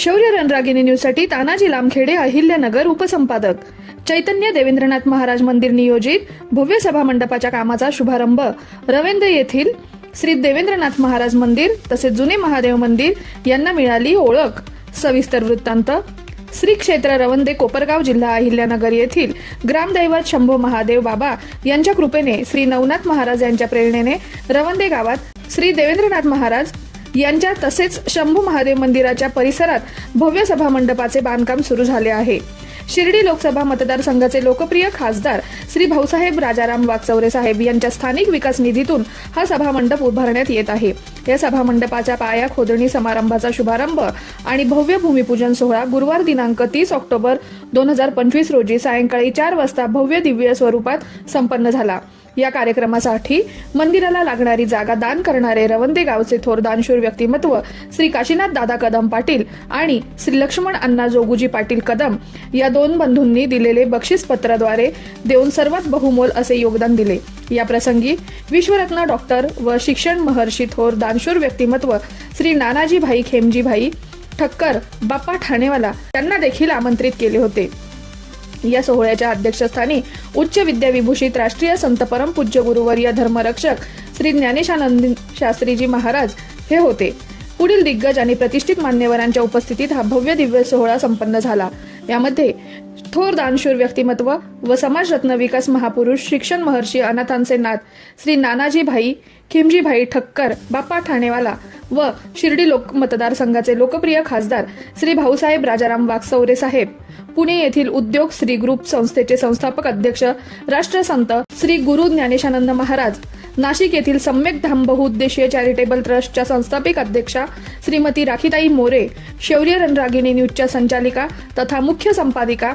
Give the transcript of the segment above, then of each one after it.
शौर्य रणरागिनी न्यूजसाठी तानाजी लामखेडे अहिल्यानगर उपसंपादक. चैतन्य देवेंद्रनाथ महाराज मंदिर नियोजित भव्य सभा मंडपाच्या कामाचा शुभारंभ. रवेंद्र येथील श्री देवेंद्रनाथ महाराज मंदिर तसेच जुने महादेव मंदिर यांना मिळाली ओळख. सविस्तर वृत्तांत. श्री क्षेत्र रवंदे कोपरगाव जिल्हा अहिल्यानगर येथील ग्रामदैवत शंभू महादेव बाबा यांच्या कृपेने श्री नवनाथ महाराज यांच्या प्रेरणेने रवंदे गावात श्री देवेंद्रनाथ महाराज यांच्या तसेच शंभू महादेव मंदिराच्या परिसरात भव्य सभा मंडपाचे बांधकाम सुरू झाले आहे. शिर्डी लोकसभा मतदारसंघाचे लोकप्रिय खासदार श्री भाऊसाहेब राजाराम वागचौरे साहेब यांच्या स्थानिक विकास निधीतून हा सभा मंडप उभारण्यात येत आहे. या सभा मंडपाच्या पाया खोदणी समारंभाचा शुभारंभ आणि भव्य भूमिपूजन सोहळा गुरुवार दिनांक तीस ऑक्टोबर दोन हजार पंचवीस रोजी सायंकाळी चार वाजता भव्य दिव्य स्वरूपात संपन्न झाला. या कार्यक्रमासाठी मंदिराला लागणारी जागा दान करणारे रवंदे गावचे थोर दानशूर व्यक्तिमत्व श्री काशीनाथ दादा कदम पाटील आणि श्री लक्ष्मण अण्णा जोगुजी पाटील कदम या दोन बंधूंनी दिलेले बक्षीस पत्राद्वारे देऊन सर्वात बहुमोल असे योगदान दिले. या प्रसंगी विश्वरत्न डॉक्टर व शिक्षण महर्षी थोर दानशूर व्यक्तिमत्व श्री नानाजी भाई खेमजी भाई ठक्कर बाप्पा ठाणेवाला त्यांना देखील आमंत्रित केले होते. या सोहळ्याच्या अध्यक्षस्थानी उच्च विद्याविभूषित राष्ट्रीय संत परमपूज्य गुरुवर्य धर्मरक्षक श्री ज्ञानेशानंद शास्त्रीजी महाराज हे होते. पुढील दिग्गज आणि प्रतिष्ठित मान्यवरांच्या उपस्थितीत हा भव्य दिव्य सोहळा संपन्न झाला. यामध्ये थोर दानशूर व्यक्तिमत्व व समाजरत्न विकास महापुरुष शिक्षण महर्षी अनाथांचे नाथ श्री नानाजी भाई खिमजी भाई ठक्कर बाप्पा ठाणेवाला व शिर्डी लोक मतदारसंघाचे लोकप्रिय खासदार श्री भाऊसाहेब राजाराम वाघसौरे साहेब. पुणे येथील उद्योग श्री ग्रुप संस्थेचे संस्थापक अध्यक्ष राष्ट्रसंत श्री गुरु ज्ञानेशानंद महाराज नाशिक येथील सम्यक धाम बहुउद्देशीय चॅरिटेबल ट्रस्टच्या संस्थापिक अध्यक्षा श्रीमती राखीताई मोरे शौर्य रणरागिणी न्यूजच्या संचालिका तथा मुख्य संपादिका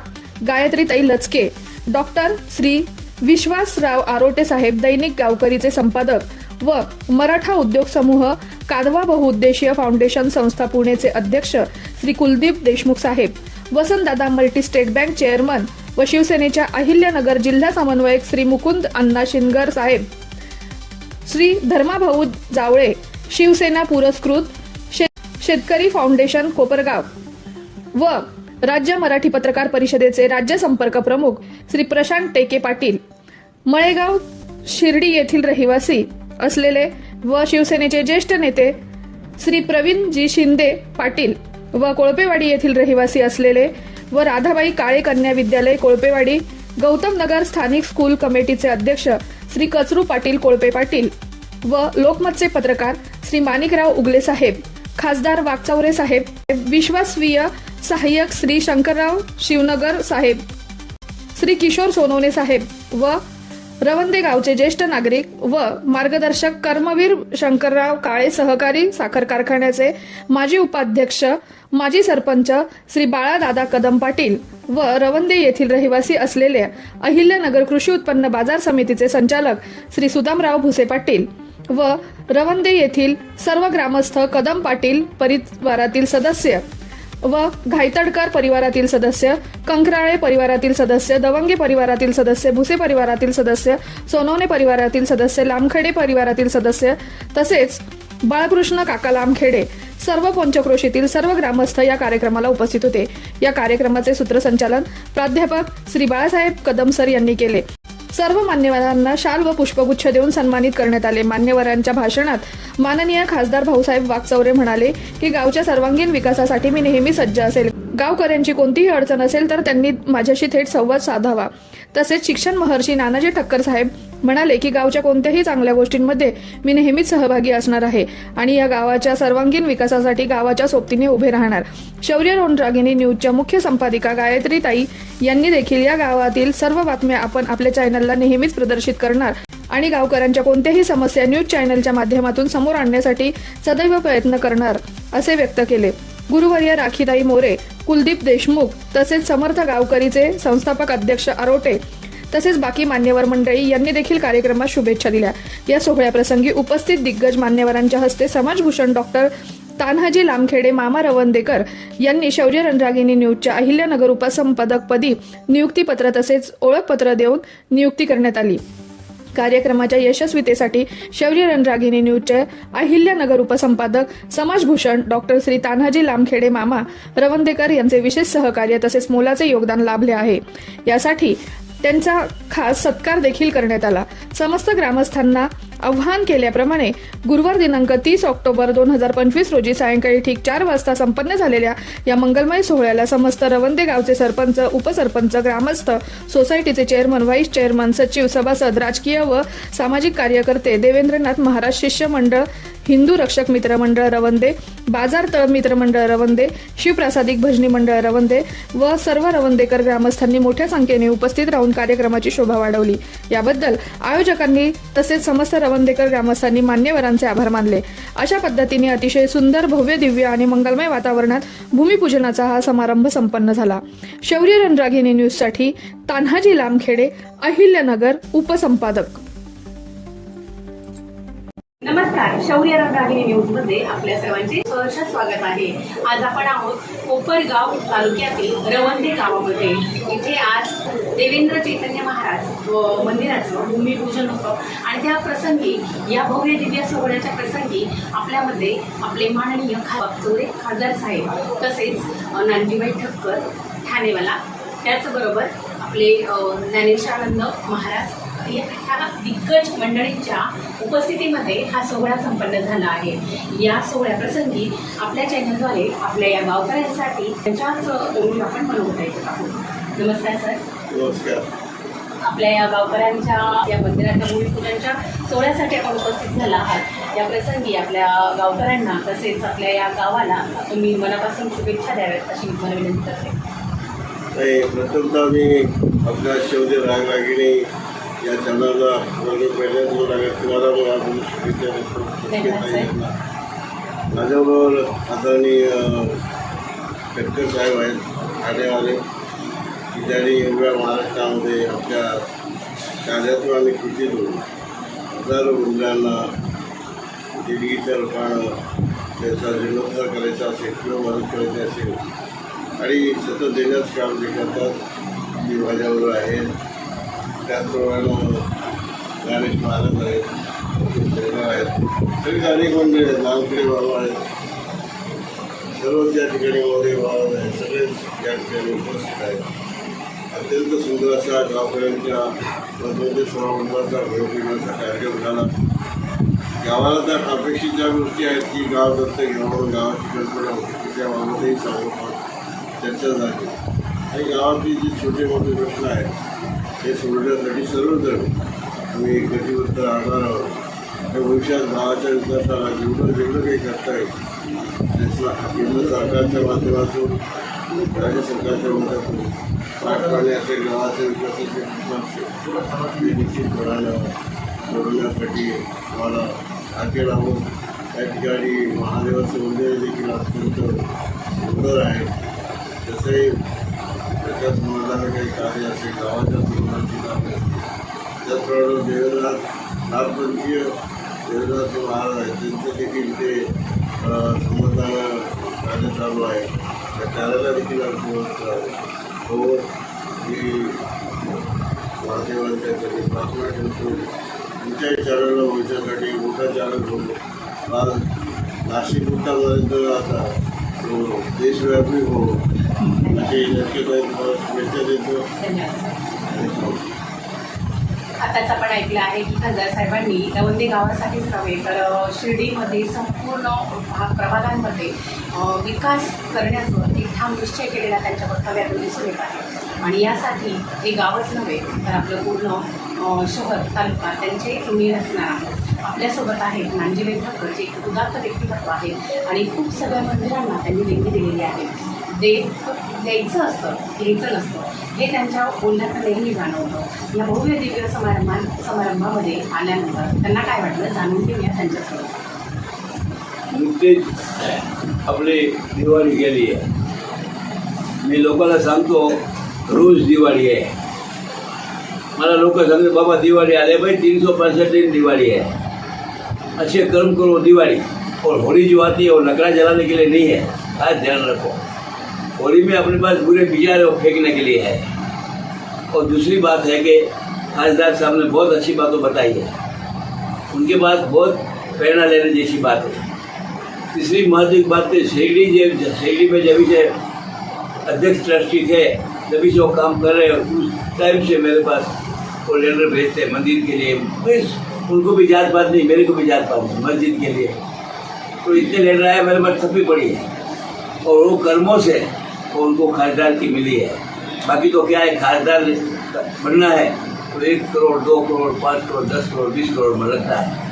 गायत्रीताई लचके डॉक्टर श्री विश्वासराव आरोटे साहेब दैनिक गावकरीचे संपादक व मराठा उद्योग समूह कादवा बहुउद्देशीय फाउंडेशन संस्था पुणेचे अध्यक्ष श्री कुलदीप देशमुख साहेब Vasantdada multi state bank chairman व शिवसेनेच्या अहिल्यानगर जिल्हा समन्वयक श्री मुकुंद अण्णा शिनगर साहेब श्री धर्माभाऊ जावळे शिवसेना पुरस्कृत शे- शेतकरी फाउंडेशन कोपरगाव. व राज्य मराठी पत्रकार परिषदेचे राज्य संपर्क प्रमुख श्री प्रशांत टेके पाटील. मळेगाव शिर्डी येथील रहिवासी असलेले व शिवसेनेचे ज्येष्ठ नेते श्री प्रवीणजी शिंदे पाटील व कोळपेवाडी येथील रहिवासी असलेले व राधाबाई काळे कन्या विद्यालय कोळपेवाडी गौतम नगर स्थानिक स्कूल कमिटीचे अध्यक्ष श्री कचरू पाटील कोळपे पाटील व लोकमतचे पत्रकार श्री माणिकराव उगले साहेब खासदार वागचौरे साहेब विश्वासवीय सहाय्यक श्री शंकरराव शिवनगर साहेब श्री किशोर सोनवणे साहेब व रवंदे गावचे ज्येष्ठ नागरिक व मार्गदर्शक कर्मवीर शंकरराव काळे सहकारी साखर कारखान्याचे माजी उपाध्यक्ष माजी सरपंच श्री बाळादादा कदम पाटील व रवंदे येथील रहिवासी असलेले अहिल्यानगर कृषी उत्पन्न बाजार समितीचे संचालक श्री सुदामराव भुसे पाटील व रवंदे येथील सर्व ग्रामस्थ कदम पाटील परिवारातील सदस्य व घायतडकर परिवारातील सदस्य कंकराळे परिवारातील सदस्य दवंगे परिवारातील सदस्य भुसे परिवारातील सदस्य सोनवणे परिवारातील सदस्य लामखेडे परिवारातील सदस्य तसेच बाळकृष्ण काका लामखेडे सर्व पंचक्रोशीतील सर्व ग्रामस्थ या कार्यक्रमाला उपस्थित होते. या कार्यक्रमाचे सूत्रसंचालन प्राध्यापक श्री बाळासाहेब कदम सर यांनी केले. सर्व मान्यवरांना शाल व पुष्पगुच्छ देऊन सन्मानित करण्यात आले. मान्यवरांच्या भाषणात माननीय खासदार भाऊसाहेब वागचौरे म्हणाले की गावच्या सर्वांगीण विकासासाठी मी नेहमी सज्ज असेल. गावकऱ्यांची कोणतीही अडचण असेल तर त्यांनी माझ्याशी थेट संवाद साधावा. तसेच शिक्षण महर्षी नानाजी ठक्कर साहेब म्हणाले की गावच्या कोणत्याही चांगल्या गोष्टींमध्ये मी नेहमीच सहभागी असणार आहे आणि या गावाच्या सर्वांगीण विकासासाठी गावाच्या सोबतीने उभे राहणार. शौर्य रोनरागिनी न्यूजच्या मुख्य संपादिका गायत्री ताई यांनी देखील या गावातील सर्व बातम्या आपण आपल्या चॅनलला नेहमीच प्रदर्शित करणार आणि गावकऱ्यांच्या कोणत्याही समस्या न्यूज चॅनलच्या माध्यमातून समोर आणण्यासाठी सदैव प्रयत्न करणार असे व्यक्त केले. गुरुवर्य राखीताई मोरे कुलदीप देशमुख तसेच समर्थ गावकरीचे संस्थापक अध्यक्ष आरोटे तसेच बाकी मान्यवर मंडळी यांनी देखील कार्यक्रमात शुभेच्छा दिल्या. या सोहळ्याप्रसंगी उपस्थित दिग्गज मान्यवरांच्या हस्ते समाजभूषण डॉक्टर तान्हाजी लामखेडे मामा रवंदेकर यांनी शौर्य रणरागिनी न्यूजच्या अहिल्यानगर उपसंपादकपदी नियुक्तीपत्र तसेच ओळखपत्र देऊन नियुक्ती करण्यात आली. कार्यक्रमाच्या यशस्वीतेसाठी शौर्य रणरागिणी न्यूजचे अहिल्यानगर उपसंपादक समाजभूषण डॉक्टर श्री तान्हाजी लामखेडे मामा रवंदेकर यांचे विशेष सहकार्य तसेच मोलाचे योगदान लाभले आहे. यासाठी त्यांचा खास सत्कार देखील करण्यात आला. समस्त ग्रामस्थांना आव्हान केल्याप्रमाणे गुरुवार दिनांक तीस ऑक्टोबर दोन हजार पंचवीस रोजी सायंकाळी ठीक चार वाजता संपन्न झालेल्या या मंगलमय सोहळ्याला समस्त रवंदे गावचे सरपंच उपसरपंच ग्रामस्थ सोसायटीचे चेअरमन व्हाईस चेअरमन सचिव सभासद राजकीय व सामाजिक कार्यकर्ते देवेंद्रनाथ महाराज शिष्य मंडळ हिंदू रक्षक मित्र मंडळ रवंदे बाजार तळ मित्र मंडळ रवंदे शिवप्रासादिक भजनी मंडळ रवंदे व सर्व रवंदेकर ग्रामस्थांनी मोठ्या संख्येने उपस्थित राहून कार्यक्रमाची शोभा वाढवली. याबद्दल आयोजकांनी तसेच समस्त रवंदेकर ग्रामस्थांनी मान्यवरांचे आभार मानले. अशा पद्धतीने अतिशय सुंदर भव्य दिव्य आणि मंगलमय वातावरणात भूमिपूजनाचा हा समारंभ संपन्न झाला. शौर्य रणरागिणी न्यूजसाठी तान्हाजी लामखेडे अहिल्यानगर उपसंपादक. नमस्कार. शौर्य रंगागिरी न्यूजमध्ये आपल्या सर्वांचे सहर्ष स्वागत आहे. आज आपण आहोत कोपरगाव तालुक्यातील रवंदे गावामध्ये. इथे आज देवेंद्र चैतन्य महाराज व मंदिराचं भूमिपूजन होतं. आणि त्या प्रसंगी या भव्य दिव्य सोहळ्याच्या प्रसंगी आपल्यामध्ये आपले माननीय खा चौरे खासदार साहेब तसेच नानजीबाई ठक्कर ठाणेवाला त्याचबरोबर आपले ज्ञानेशानंद महाराज ह्या दिग्गज मंडळींच्या उपस्थितीमध्ये हा सोहळा संपन्न झाला आहे. या सोहळ्याप्रसंगी आपल्या चॅनलद्वारे आपल्या या गावकऱ्यांसाठी त्यांच्याच ओळून आपण मनवता येत आहोत नमस्कार सर. नमस्कार. आपल्या या गावकऱ्यांच्या या मंदिराच्या भूमिपूजनच्या सोहळ्यासाठी आपण उपस्थित झाला आहात. या प्रसंगी आपल्या गावकऱ्यांना तसेच आपल्या या गावाला तुम्ही मनापासून शुभेच्छा द्याव्यात अशी मला विनंती करते. प्रथमतः मी आपल्या शौर्य रागरागिणी या चॅनलला वर्ग पहिल्यांदा लागत तुम्हाला मला आपण शुभेच्छा देतो. धन्यवाद, साहेब. माझ्याबरोबर आदरणीय शेतकर साहेब आहेत ठाणेवाले की ज्यांनी एवढ्या महाराष्ट्रामध्ये आपल्या कार्यातून आणि कृतीतून हजारो मुलांना देणगीच्या रूपानं त्याचा जीर्णोद्धार करायचा असेल किंवा मदत करायची असेल आणि सतत देण्याचं काम जे करतात ते माझ्याबरोबर आहेत त्याचप्रमाणे गणेश महाराज आहेत शेरगाव आहेत तरी अनेक मंडळी आहेत नामकडे बाबा आहेत. सर्वच या ठिकाणी मोरे बाबा आहेत सगळेच या ठिकाणी उपस्थित आहेत. अत्यंत सुंदर असा गावकऱ्यांच्या मधमध्ये समारंभाचा भरपूर कार्यक्रम झाला. गावाला त्या अपेक्षित ज्या गोष्टी आहेत की गाव दत्त घेऊन म्हणून गावाची कल्पना होती त्या बाबतही सांगू चर्चा झाली. आणि गावातली जे छोटे मोठे प्रश्न आहेत ते सोडवण्यासाठी सर्वजण आम्ही कटिबद्ध राहणार आहोत त्या भविष्यात गावाच्या विकासाला जेवढं करता येईल त्याचं केंद्र माध्यमातून राज्य सरकारच्या मदतीतून पाठपाणी असे गावाच्या विकासाचे प्रश्न असतील ते निश्चितपणानं सोडवण्यासाठी आम्हाला हाके लावून त्या मंदिर देखील अत्यंत सुंदर कार्य असेल गावाच्या त्याचप्रमाणे देवनाथ नाथपंथीय देवनाथ महाराज आहेत त्यांचं देखील ते अं, कार्य चालू आहे त्या कार्याला देखील आमची आहे हो ही महादेवांच्या प्रार्थना ठेवतो तुमच्याही चॅनलला भविष्यासाठी मोठा चॅनल होतो आज नाशिक पर्यंत आता देशव्यापी हो असे नक्कीच तुम्हाला देतो आताच आपण ऐकलं आहे की खासदार साहेबांनी रवंदे गावासाठीच नव्हे तर शिर्डीमध्ये संपूर्ण भाग प्रभागांमध्ये विकास करण्याचं एक ठाम निश्चय केलेला त्यांच्या वक्तव्यातून दिसून येत आहे. आणि यासाठी हे गावच नव्हे तर आपलं पूर्ण शहर तालुका त्यांचे ऋणी असणार आहे. आपल्यासोबत आहेत नांजीबेन ठाकर जे एक उदात्त व्यक्तिमत्व आहे आणि खूप सगळ्या मंदिरांना त्यांनी देणगी दिलेली आहे. देव द्यायचं असतं घ्यायचं नसतं हे त्यांच्या बोलण्यात नेहमी जाणवतं. या भव्य दिव्य समारंभा समारंभामध्ये आल्यानंतर त्यांना काय वाटलं जाणून घेऊया त्यांच्यासोबत नुकतेच आपली दिवाळी गेली आहे. मी लोकांना सांगतो रोज दिवाळी आहे. मला लोक सांगतात बाबा दिवाळी आले भाई तीनशे सौ पैंसठ दिन दिवाळी आहे. अच्छे कर्म करो दिवाळी. और होली जो आती है वो लकड़ा जलाने के लिए नहीं है आज ध्यान रखो. होली में अपने पास बुरे विचार वो फेंकने के लिए है। और दूसरी बात है कि खासदार साहब ने बहुत अच्छी बातों बताई है। उनके पास बहुत प्रेरणा लेने जैसी बात है। तीसरी महत्वपूर्ण बात है, शैली जब, शैली में जब से अध्यक्ष ट्रस्टी थे तभी से वो काम कर रहे हैं, उस टाइम से मेरे पास वो लेटर भेजते हैं, मंदिर के लिए। बस उनको भी जात पात नहीं, मेरे को भी जात पात नहीं, मस्जिद के लिए। तो इतने लेटर आए, मेरे पास छपी पड़ी है। और वो कर्मों से वो उनको खासदार की मिली है। बाकी तो क्या है खासदार बनना है तो एक करोड़, दो करोड़, पाँच करोड़, दस करोड़, बीस करोड़ में लगता है।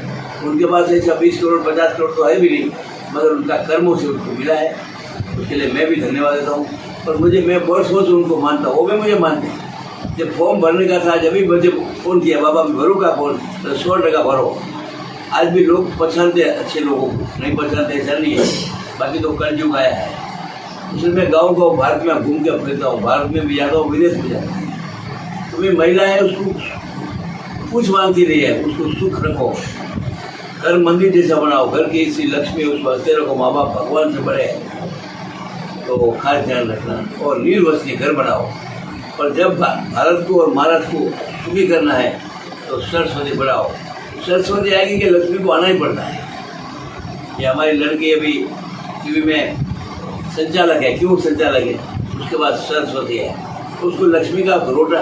उनके पास ऐसा बीस करोड़, पचास करोड़ तो है भी नहीं, मगर उनका कर्मों से उनको मिला है। उसके लिए मैं भी धन्यवाद देता हूँ। और मुझे, मैं बहुत सोच उनको मानता हूँ, वो भी मुझे मानते हैं। जब फॉर्म भरने का था, जब भी मुझे फ़ोन किया, बाबा, मैं भरूँ का फ़ोन? तो सौ टका भरो। आज भी लोग पहचानते अच्छे लोगों को। नहीं पहचानते, ऐसा नहीं है। बाकी तो कल युग आया है। इसलिए मैं गाँव गाँव भारत में घूम के फिरता हूँ भारत में भी जाता हूँ विदेश में जाता हूँ तुम्हें महिला है उसको कुछ मांगती नहीं है, उसको सुख रखो। घर मंदिर जैसा बनाओ, घर की इसी लक्ष्मी उसको हँसते रखो माँ बाप भगवान से बड़े हैं। तो खास ध्यान रखना और निर्वस्ती घर बनाओ। और जब भारत को और महाराष्ट्र को सुखी करना है तो सरस्वती बढ़ाओ। सरस्वती आएगी कि लक्ष्मी को आना ही पड़ता है। ये हमारी लड़की अभी टीवी में संचालक है, क्यों संचालक है? उसके बाद सरस्वती है। उसको लक्ष्मी का रोटा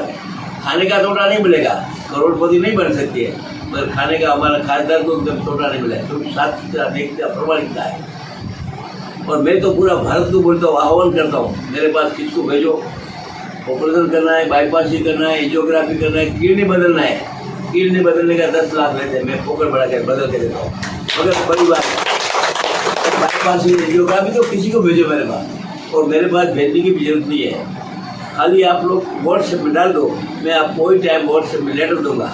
खाने का तोटा नहीं मिलेगा। करोड़पति नहीं बन सकती है। मगर खाने का हमारा खासदार को एकदम तोटा नहीं मिलेगा तो साथ देखता प्रमाणिकता है। और मैं तो पूरा भारत को बोलता हूँ, आह्वान करता हूँ, मेरे पास किसको भेजो? ऑपरेशन करना है बाईपास ही करना है एंजियोग्राफी करना है किडनी बदलना है। किडनी बदलने का दस लाख लेते हैं। मैं पोकर बढ़ा कर बदल के देता हूँ। मगर बड़ी बात है बाईपास ही एंजियोग्राफी तो किसी को भेजो मेरे पास। और मेरे पास भेजने की भी ज़रूरत नहीं है। खाली आप लोग व्हाट्सएप में डाल दो, मैं आपको वही टाइम व्हाट्सएप में लेटर दूँगा।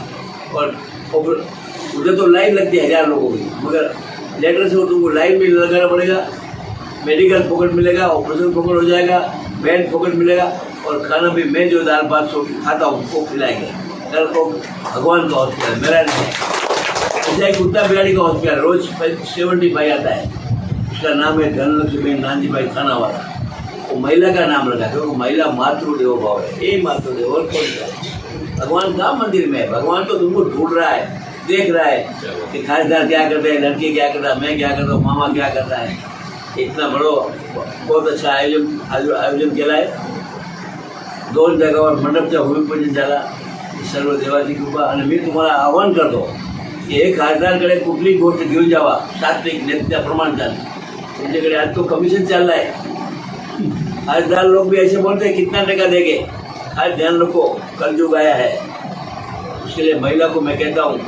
और उधर तो लाइन लगती है हज़ार लोगों की, मगर लेटर से वो तुमको लाइन में लगाना पड़ेगा मेडिकल फोकट मिलेगा ऑपरेशन फोकट हो जाएगा बेड फोकट मिलेगा, और खाना भी मैं जो दाल भात सो खाता हूँ, वो खिलाएँगे। भगवान का हॉस्पिटल मेरा नहीं है। कुत्ता बिलाड़ी का हॉस्पिटल रोज सेवेंटी फाइव आता है। उसका नाम है धनलक्ष्मी नानजी भाई खाना वाला वो महिला का नाम रखा क्योंकि महिला मातृदेव भाव है। ये मातृदेव और कौन सा? भगवान कहाँ मंदिर में है। भगवान तो तुमको ढूंढ रहा है, देख रहा है कि खासदार क्या करते हैं, लड़की क्या कर रहा है, मैं क्या कर रहा हूँ, मामा क्या कर रहा है। इतना बड़ो, बहुत अच्छा आयोजन, आयो- आयोजन केला आहे दोन जागावर मंडपच्या भूमिपूजन झाला, सर्व देवाची कृपा। आणि मी तुम्हाला आवाहन करतो की हे खासदारकडे कुठलीही गोष्ट घेऊन जावा, सात्विक नेत्याप्रमाणे चालली तुमच्याकडे आज तो कमिशन चालला है आज दाल लोग भी ऐसे बोलते हैं कितना टका देंगे? आज ध्यान रखो कलयुग आया है उसके लिए महिला को मैं कहता हूँ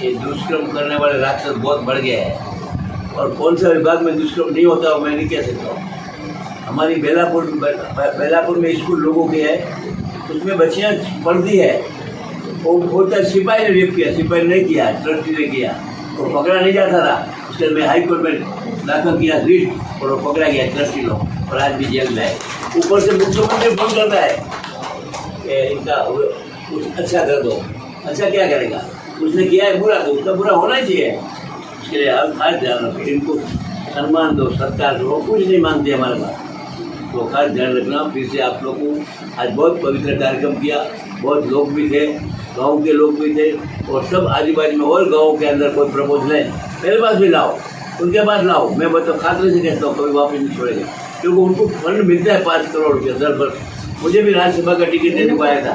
कि दुष्कर्म करने वाले राक्षस बहुत बढ़ गए हैं। और कौन सा विभाग में दुष्कर्म नहीं होता मैं नहीं कह सकता हूँ। हमारी बेलापुर बेलापुर में स्कूल लोगों के है। उसमें बच्चियाँ पढ़ती है। वो होता है सिपाही ने रेप किया, सिपाही ने किया, ट्रस्टी ने किया। वो पकड़ा नहीं जाता था। उसके मैं हाई कोर्ट में दाखिल किया रिट और वो पकड़ा गया ट्रस्टी लोग। और आज भी जेल में है। ऊपर से मुख्यमंत्री फ़ोन करता है कि इनका अच्छा कर दो। अच्छा क्या करेगा? उसने किया है बुरा तो उसका बुरा होना ही चाहिए। उसके लिए आप खास ध्यान रखें। इनको सम्मान दो सत्कार दो, कुछ नहीं मांगते हमारे पास। तो खास ध्यान रखना, फिर से आप लोग को आज बहुत पवित्र कार्यक्रम किया, बहुत लोग भी थे। गाँव के लोग भी थे और सब आजू बाजू में और गाँव के अंदर कोई प्रपोजल है मेरे पास भी लाओ, उनके पास लाओ। मैं मतलब खातरे से कहता हूँ, कभी वापस नहीं छोड़ेगा। क्योंकि उनको फंड मिलता है पाँच करोड़ रुपये दर वर्ष मुझे भी राज्यसभा का टिकट देने आया था।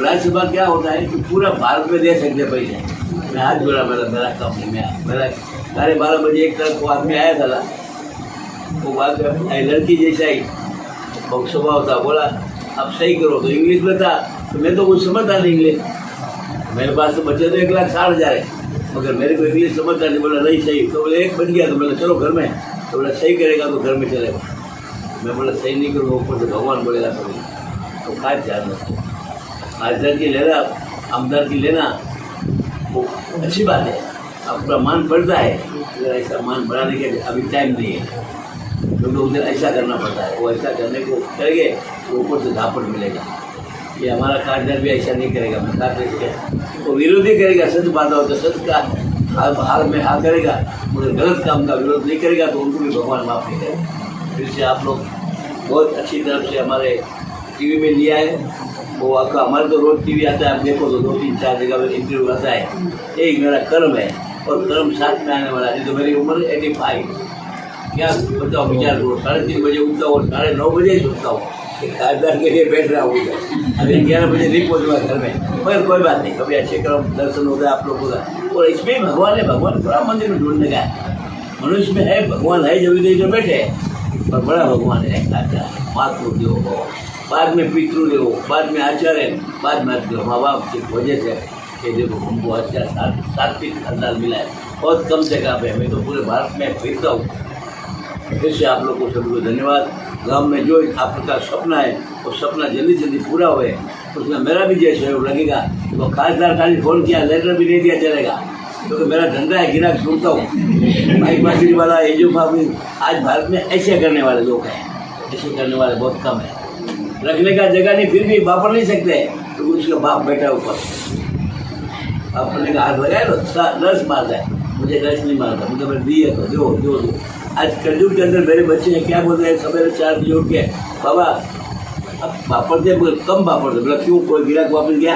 राज्यसभा क्या होता है कि पूरा भारत में दे सकते पैसे। मैं हाथ जोड़ा मेरा मेरा काम नहीं मैं मेरा साढ़े बारह बजे एक तरफ़ को आदमी आया था वो बात लड़की जैसा ही। वो स्वभाव था बोला अब सही करो तो इंग्लिश में था तो मैं तो कुछ समझता नहीं इंग्लिश मेरे पास तो बच्चे तो एक लाख साठ हज़ार है, मगर मेरे को इंग्लिश समझता नहीं, बोला, नहीं, सही। तो बोले, एक बन गया। तो बोला, चलो घर में। तो बोला, सही करेगा तो घर में चलेगा। मैं बोला, सही नहीं करूँगा, ऊपर से भगवान बोलेगा सब तो खास ध्यान रखो की लेना आमदार की लेना, वो अच्छी बात है। आपका मान बढ़ता है ऐसा मान बढ़ाने के अभी टाइम नहीं है। क्योंकि उसे ऐसा करना पड़ता है। वो ऐसा करने को करेंगे तो ऊपर से धापड़ मिलेगा। ये हमारा कार्यदल भी ऐसा नहीं करेगा। मैं कार्य से वो विरोध विरोधी करेगा, सच बात हो तो सच का हाल हाल में हाँ करेगा। मगर गलत काम का विरोध नहीं करेगा तो उनको भी भगवान माफ़ नहीं करेगा। फिर से आप लोग बहुत अच्छी तरह से हमारे टीवी में लिया है। वो आपका हमारे तो रोज टीवी आता है, आप देखो तो दो तीन चार जगह पर इंटरव्यू आता है। एक मेरा कर्म है और कर्म साथ में आने वाला है। तो मेरी उम्र एटी फाइव क्या बताओ विचार करो. साढ़े तीन बजे उठता हूँ साढ़े नौ बजे ही सोता हूँ एक खासदार के लिए बैठ रहा हूँ उधर अभी ग्यारह बजे नहीं पहुँचूंगा घर में मगर कोई बात नहीं. कभी अच्छे कर्म दर्शन हो गया आप लोगों का. और इसमें ही भगवान है भगवान थोड़ा मंदिर में ढूंढने का है. मनुष्य में है भगवान है जब इधर इधर बैठे. हैं। पर बड़ा भगवान है अच्छा मातृ देव भव बाद में पितृदेव हो, बाद में आचार्य. बाद में देव माँ बाप की वजह से ये देखो हमको अच्छा सात सात्विक खानदान मिला है. बहुत कम जगह पे है। मैं तो पूरे भारत में फिरता हूँ. फिर से आप लोग को सभी को धन्यवाद। गाँव में जो आपका सपना है, वो सपना जल्दी जल्दी पूरा हुए। उसमें मेरा भी जय सहयोग लगेगा तो खासदार खाली फ़ोन किया लेटर भी नहीं दिया चलेगा। क्योंकि मेरा धंधा है, गिराक सुनता हूँ। भाई मासी वाला एजो भाभी, आज भारत में ऐसे करने वाले लोग हैं। ऐसे करने वाले बहुत कम है। रखने का जगह नहीं, फिर भी वापर नहीं सकते। तो उसका बाप बैठा है ऊपर अपने का हाथ लगाए तो सा- रस मारता है। मुझे रस नहीं मारता, मुझे मैं दिए तो दो दो दो। आज कलयुग के अंदर मेरे बच्चे हैं क्या बोल रहे हैं? सवेरे चार बजे उठ के बाबा अब वापर दे बोले कम वापर दे। बोला क्यों? कोई गिराक वापस गया?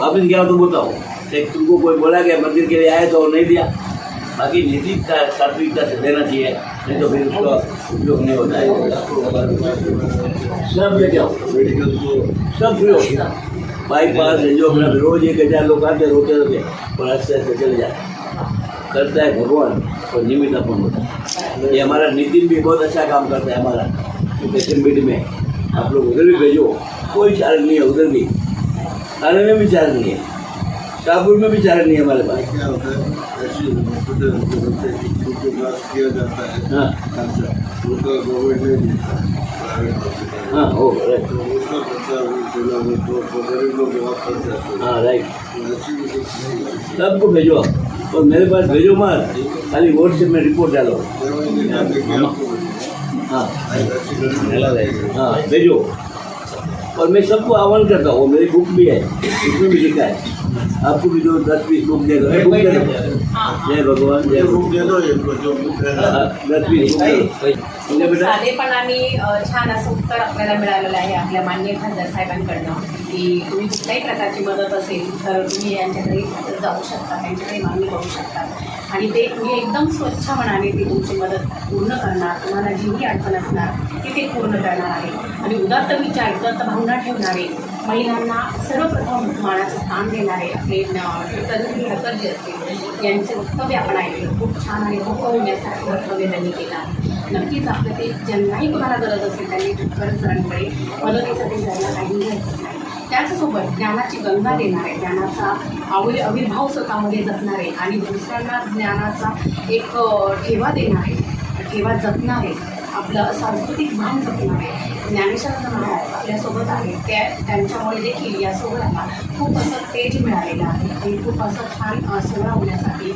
वापस गया तो बताओ। एक तुमको कोई बोला गया मंदिर के लिए आए तो नहीं दिया? बाकी नीति का सात्विकता से देना चाहिए नहीं तो फिर उसका उपयोग नहीं होता है। सब मेडिकल को सब फ्री हो बाईपास जो अपना रोज एक हज़ार लोग आते रोते रहते और आस्ते आस्ते चले जाते करता है भगवान और निमित्त अपन होता है ये हमारा नितिन भी बहुत अच्छा काम करता है हमारा बेटी में आप लोग उधर भी भेजो कोई चार्ज नहीं है उधर भी थाने में भी चार्ज नहीं है शाहपुर में भी चार्ज नहीं है हमारे पास क्या होता है ऐसे हॉस्पिटल हैं किया जाता है हाँ उनका गवर्नमेंट नहीं देता हाँ हो राइट हैं सबको भेजो और मेरे पास भेजो मत खाली व्हाट्सएप में रिपोर्ट डालो दवाई के नाम पे क्या आपको मिलेगा? हाँ ऐसी गरीब हाँ भेजो और मैं सबको आह्वान करता हूँ मेरी बुक भी है उसमें भी लिखा है। आपको भी जो दस बीस बुक दे दो मैं बुक दे दो। हाँ। जय भगवान जय बुक दे दो इनको जो बुक दस बीस बुक बेटा। साधेपणाने अ, छान असं उत्तर आपल्याला मिळालेलं आहे आपल्या मान्य खासदार साहेबांकडनं की तुम्ही कुठल्याही प्रकारची मदत असेल तर तुम्ही यांच्याकडे जाऊ शकता त्यांच्याकडे मागणी करू शकता. आणि ते तुम्ही एकदम स्वच्छ मनाने ती तुमची मदत पूर्ण करणार तुम्हाला जीही अडचण असणार ती ते पूर्ण करणार आहे. आणि उदात्त विचार उदात्त भावना ठेवणारे महिलांना सर्वप्रथम मानाचं स्थान देणारे आपले तरुणी जे असतील यांचे वक्तव्य आपण ऐकलं. खूप छान आणि खूप वक्तव्य त्यांनी केलं आहे. नक्कीच आपलं ते ज्यांनाही कोणाला गरज असेल त्यांनी खरंच सरांकडे मदतीसाठी जायला काहीही नाही. त्याचसोबत ज्ञानाची गंगा देणारे ज्ञानाचा आवि आविर्भाव स्वतःमध्ये जपणारे आणि दुसऱ्यांना ज्ञानाचा एक ठेवा देणारे ठेवा जपणारे आपलं सांस्कृतिक भान जपणारे ज्ञानेश्वर महाराज आपल्यासोबत आहे त्या त्यांच्यामुळे देखील या सोहळ्याला खूप असं तेज मिळालेलं आहे. आणि खूप असं छान सोहळा होण्यासाठी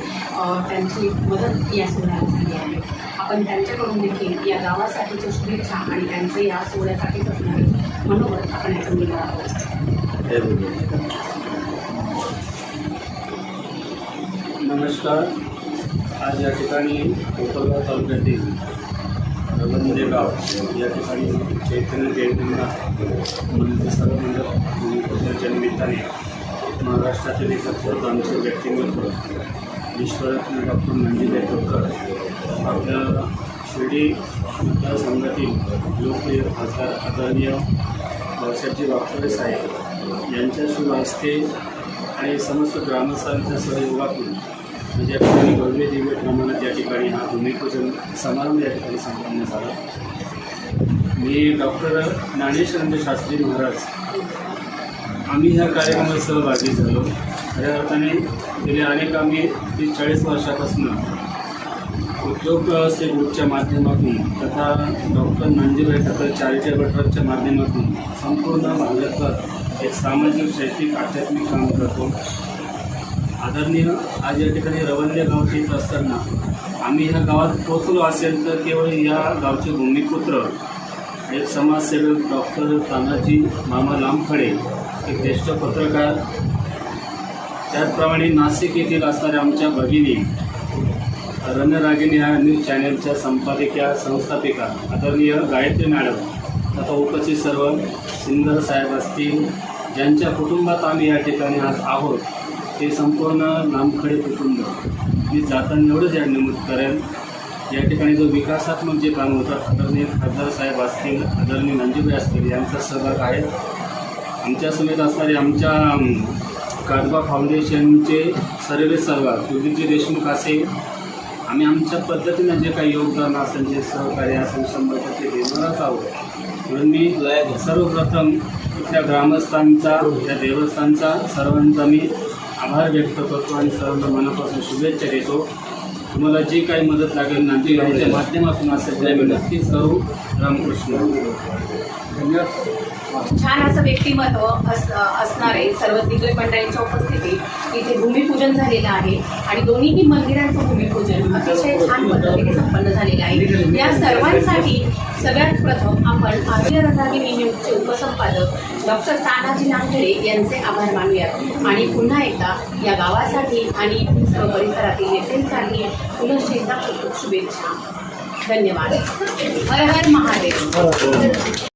त्यांची मदत या सोहळ्याला झाली आहे. आपण त्यांच्याकडून देखील या गावासाठीच्या शुभेच्छा आणि त्यांचं या सोहळ्यासाठीच असणारे मनोबत आपण ऐकून घेणार आहोत. जय नमस्कार. आज या ठिकाणी कोपरगाव तालुक्यातील रगनमध्ये गाव या ठिकाणी चैतन्य जयंतीला मंदिर सर्व मंडळाच्या निमित्ताने महाराष्ट्रातील एकत्र आमचे व्यक्तिमत्व विश्वरत्न डॉक्टर मंजिले ठोकर आपल्या शिर्डी मतदारसंघातील लोकप्रिय खासदार आदरणीय भाऊसाहेबजी वागचोरे साहेब यांच्याशी शुभ आणि समस्त ग्रामस्थांच्या सहयोगातून म्हणजे या ठिकाणी भव्य दिव्य प्रमाणात या ठिकाणी हा भूमिपूजन समारंभ या ठिकाणी संपन्न झाला. मी डॉक्टर ज्ञानेश्वरंद शास्त्री महाराज आम्ही ह्या कार्यक्रमात सहभागी झालो. खऱ्या अर्थाने गेले अनेक आम्ही तीस चाळीस वर्षापासून उद्योग से ग्रुपच्या माध्यमातून तथा डॉक्टर नंदीबाई ठाकर चॅरिटेबल ट्रस्टच्या माध्यमातून संपूर्ण भारतात एक सामाजिक शैक्षणिक आध्यात्मिक काम करतो. आदरणीय आज या ठिकाणी रवंदे गावचे येत असताना आम्ही ह्या गावात पोचलो असेल तर केवळ या गावचे भूमिपुत्र एक समाजसेवक डॉक्टर तानाजी मामा लांबखडे एक ज्येष्ठ पत्रकार त्याचप्रमाणे नाशिक येथील असणाऱ्या आमच्या भगिनी रणरागिनी ह्या न्यूज चॅनलच्या संपादिका संस्थापिका आदरणीय गायत्री मॅडम. आता उपस्थित सर्व सिंदर साहेब असतील ज्यांच्या कुटुंबात आम्ही या ठिकाणी आज आहोत ते संपूर्ण नामखडे कुटुंब. मी जाताना एवढंच या नमूद करेन. या ठिकाणी जो विकासात्मक जे काम होतात आदरणीय खासदार साहेब असतील आदरणीय नंदीबाई असतील यांचा सहभाग आहे. आमच्यासमेत असणारे आमच्या कादबा फाउंडेशनचे सर्व सहभाग कुलदीपजी देशमुख असेल आम्ही आमच्या पद्धतीनं जे काही योगदान असेल जे सहकार्य असेल शंभर टक्के देणारच आहोत. म्हणून मी सर्वप्रथम इथल्या ग्रामस्थांचा या देवस्थानचा सर्वांचा मी आभार व्यक्त करतो आणि सर्वांना मनापासून शुभेच्छा देतो. तुम्हाला जी काही मदत लागेल नांदेडच्या माध्यमातून असेल. ते मी नक्कीच करू. रामकृष्ण. धन्यवाद. छान असं व्यक्तिमत्व अस असणारे सर्व दिग्गज मंडळींच्या उपस्थितीत इथे भूमिपूजन झालेलं आहे आणि दोन्हीही मंदिरांचं भूमिपूजन अतिशय छान पद्धतीने संपन्न झालेलं आहे. या सर्वांसाठी सगळ्यात प्रथम आपण आरोग्य रथाने न्यूजचे उपसंपादक डॉक्टर तानाजी नांगडे यांचे आभार मानूयात. आणि पुन्हा एकदा या गावासाठी आणि सर्व परिसरातील नेत्यांसाठी पुनश्च एकदा खूप खूप शुभेच्छा. धन्यवाद. हर हर महादेव.